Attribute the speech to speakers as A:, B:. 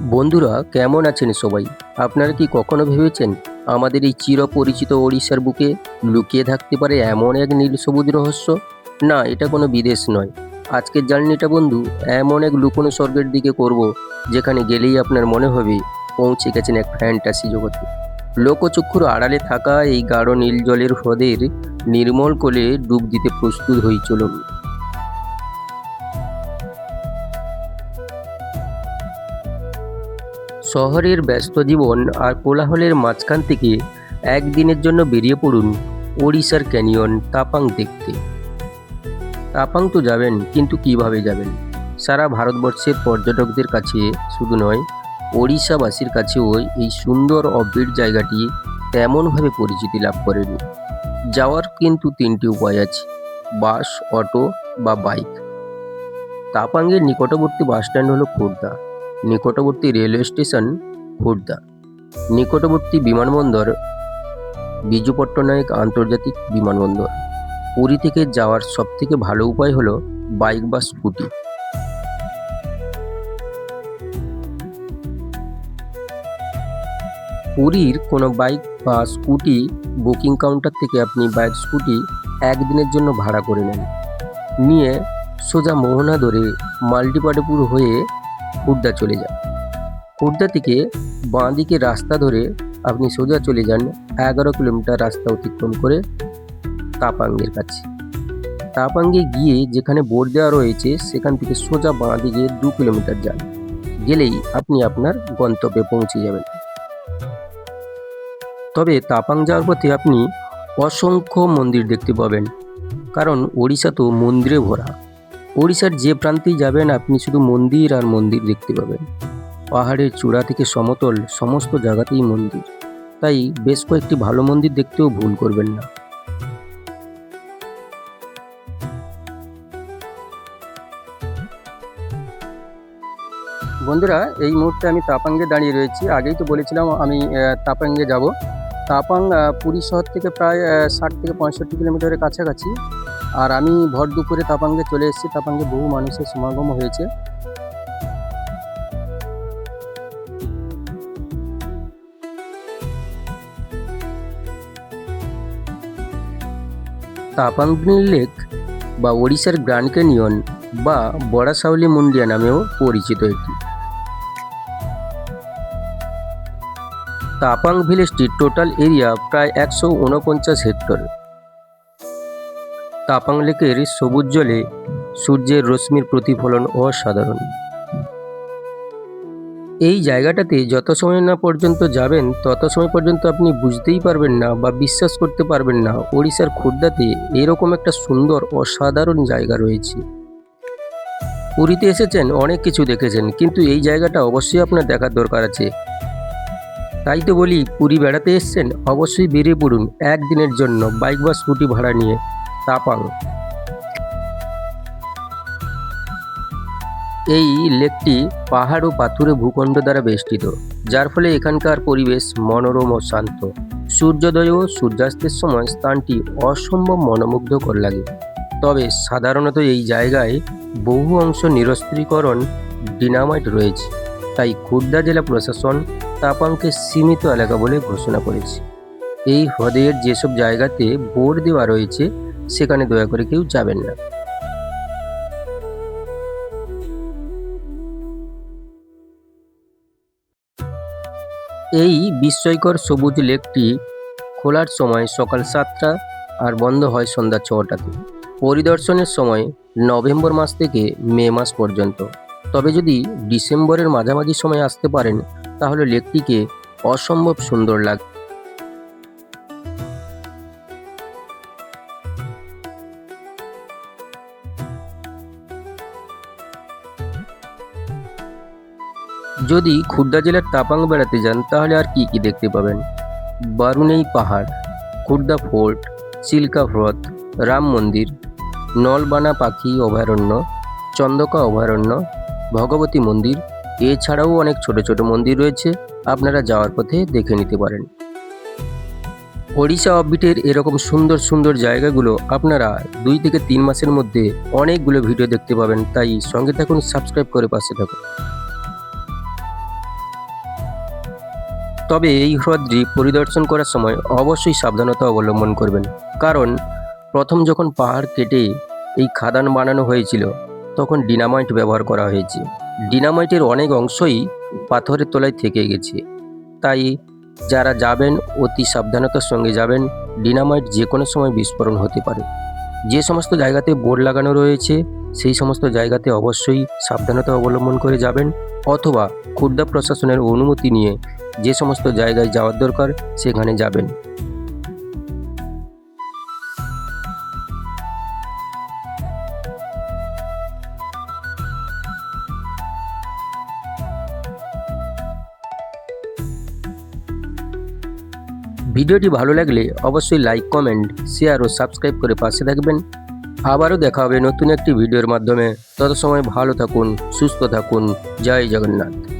A: বন্ধুরা, কেমন আছেন সবাই? আপনারা কি কখনো ভেবেছেন আমাদের এই চিরপরিচিত ওড়িশার বুকে লুকিয়ে থাকতে পারে এমন এক নীল সবুজ রহস্য? না, এটা কোনো বিদেশ নয়। আজকের জার্নিটা বন্ধু, এমন এক লুকোনো স্বর্গের দিকে করব, যেখানে গেলেই আপনার মনে হবে পৌঁছে গেছেন এক ফ্যান্টাসি জগতে। লোকচক্ষুর আড়ালে থাকা এই গাঢ় নীল জলের হ্রদের নির্মল কোলে ডুব দিতে প্রস্তুত হই চলুন। শহরের ব্যস্ত জীবন আর কোলাহলের মাঝখান থেকে একদিনের জন্য বেরিয়ে পড়ুন ওড়িশার ক্যানিয়ন তাপাং দেখতে। তাপাং তো যাবেন, কিন্তু কীভাবে যাবেন? সারা ভারতবর্ষের পর্যটকদের কাছে শুধু নয়, ওড়িশাবাসীর কাছেও এই সুন্দর অববিট জায়গাটি তেমনভাবে পরিচিতি লাভ করেনি। যাওয়ার কিন্তু তিনটি উপায় আছে, বাস, অটো বা বাইক। তাপাঙ্গের নিকটবর্তী বাসস্ট্যান্ড হলো খোর্ধা নিকটবর্তী রেলওয়ে স্টেশন খুর্দা নিকটবর্তী বিমানবন্দর বিজু পট্টনায়ক আন্তর্জাতিক বিমানবন্দর। পুরী থেকে যাওয়ার সবথেকে ভালো উপায় হলো বাইক বা স্কুটি। পুরীর কোনো বাইক বা স্কুটি বুকিং কাউন্টার থেকে আপনি বাইক, স্কুটি একদিনের জন্য ভাড়া করে নেন। নিয়ে সোজা মোহনা ধরে মাল্টিপাটেপুর হয়ে খুর্দা চলে যান। খুর্দা থেকে বাঁ দিকে রাস্তা ধরে আপনি সোজা চলে যান এগারো কিলোমিটার রাস্তা অতিক্রম করে তাপাঙ্গের কাছে। তাপাঙ্গে গিয়ে যেখানে বোর্ড দেওয়া রয়েছে, সেখান থেকে সোজা বাঁ দিকে দু কিলোমিটার যান। গেলেই আপনি আপনার গন্তব্যে পৌঁছে যাবেন। তবে তাপাং যাওয়ার পথে আপনি অসংখ্য মন্দির দেখতে পাবেন। কারণ ওড়িশা তো মন্দিরে ভরা। ওড়িশার যে প্রান্তেই যাবেন, আপনি শুধু মন্দির আর মন্দির দেখতে পাবেন। পাহাড়ের চূড়া থেকে সমতল সমস্ত জায়গাতেই মন্দির। তাই বেশ কয়েকটি ভালো মন্দির দেখতেও ভুল করবেন না। বন্ধুরা, এই মুহূর্তে আমি তাপাঙ্গে দাঁড়িয়ে রয়েছি। আগেই তো বলেছিলাম আমি তাপাঙ্গে যাব। তাপাং পুরী শহর থেকে প্রায় ষাট থেকে পঁয়ষট্টি কিলোমিটারের কাছাকাছি। আর আমি ভর দুপুরে তাপাঙ্গে চলে এসেছি, তাপাঙ্গে বহু মানুষের সমাগম হয়েছে। তাপাঙ্গনি লেক বা ওড়িশার গ্র্যান্ড ক্যানিয়ন বা বড়াসাউলি মুন্ডিয়া নামেও পরিচিত এটি তাপাং ভিলেজটির টোটাল এরিয়া প্রায় একশো উনপঞ্চাশ হেক্টর। তাপাং লেকের সবুজ জলে সূর্যের রশ্মির প্রতিফলন অসাধারণ। এই জায়গাটাতে যত সময় না পর্যন্ত যাবেন, তত সময় পর্যন্ত আপনি বুঝতেই পারবেন না বা বিশ্বাস করতে পারবেন না ওড়িশার খুর্দাতে এরকম একটা সুন্দর, অসাধারণ জায়গা রয়েছে। পুরীতে এসেছেন, অনেক কিছু দেখেছেন, কিন্তু এই জায়গাটা অবশ্যই আপনার দেখার দরকার আছে। তাই তো বলি, পুরী বেড়াতে এসছেন, অবশ্যই বেরিয়ে পড়ুন একদিনের জন্য, বাইক বা স্কুটি ভাড়া নিয়ে। তাপাং এই লেকটি পাহাড় ও পাথুরে ভূখণ্ড দ্বারা বেষ্টিত, যার ফলে এখানকার পরিবেশ মনোরম ও শান্ত। সূর্যোদয় ও সূর্যাস্তের সময় স্থানটি অসম্ভব মনোমুগ্ধকর লাগে। তবে সাধারণত এই জায়গায় বহু অংশ নিরস্ত্রীকরণ ডিনামাইট রয়েছে, তাই খুর্দা জেলা প্রশাসন তাপাংকে সীমিত এলাকা বলে ঘোষণা করেছে। এই হ্রদের যেসব জায়গাতে বোর্ড দেওয়া রয়েছে সেখানে দয়া করে কেউ যাবেন না। এই বিস্ময়কর সবুজ লেকটি খোলার সময় সকাল সাতটা আর বন্ধ হয় সন্ধ্যা ছটাতে। পরিদর্শনের সময় নভেম্বর মাস থেকে মে মাস পর্যন্ত। তবে যদি ডিসেম্বরের মাঝামাঝি সময় আসতে পারেন, তাহলে লেকটিকে অসম্ভব সুন্দর লাগে যদি খুর্দা জেলার তাপাং বেড়াতে যান, তাহলে আর কি কি দেখতে পাবেন? বারুনেই পাহাড় খুর্দা ফোর্ট চিল্কা হ্রদ, রাম মন্দির, নলবানা পাখি অভয়ারণ্য, চন্দকা অভয়ারণ্য, ভগবতী মন্দির। এছাড়াও অনেক ছোট ছোট মন্দির রয়েছে, আপনারা যাওয়ার পথে দেখে নিতে পারেন। ওড়িশা অফবিটের এরকম সুন্দর সুন্দর জায়গাগুলো আপনারা দুই থেকে তিন মাসের মধ্যে অনেকগুলো ভিডিও দেখতে পাবেন, তাই সঙ্গে থাকুন সাবস্ক্রাইব করে পাশে থাকুন। তবে এই হ্রদটি পরিদর্শন করার সময় অবশ্যই সাবধানতা অবলম্বন করবেন। কারণ প্রথম যখন পাহাড় কেটে এই খাদান বানানো হয়েছিল, তখন ডিনামাইট ব্যবহার করা হয়েছে। ডিনামাইটের অনেক অংশই পাথরের তলায় থেকে গেছে। তাই যারা যাবেন, অতি সাবধানতার সঙ্গে যাবেন। ডিনামাইট যে কোনো সময় বিস্ফোরণ হতে পারে। যে সমস্ত জায়গাতে বোর্ড লাগানো রয়েছে, সেই সমস্ত জায়গাতে অবশ্যই সাবধানতা অবলম্বন করে যাবেন। অথবা খুর্দা প্রশাসনের অনুমতি নিয়ে যে সমস্ত জায়গায় যাওয়ার দরকার সেখানে যাবেন। ভিডিওটি ভালো লাগলে অবশ্যই লাইক, কমেন্ট, শেয়ার ও সাবস্ক্রাইব করে পাশে থাকবেন। আবারও দেখা হবে নতুন একটি ভিডিওর মাধ্যমে। তত সময় ভালো থাকুন, সুস্থ থাকুন। জয় জগন্নাথ।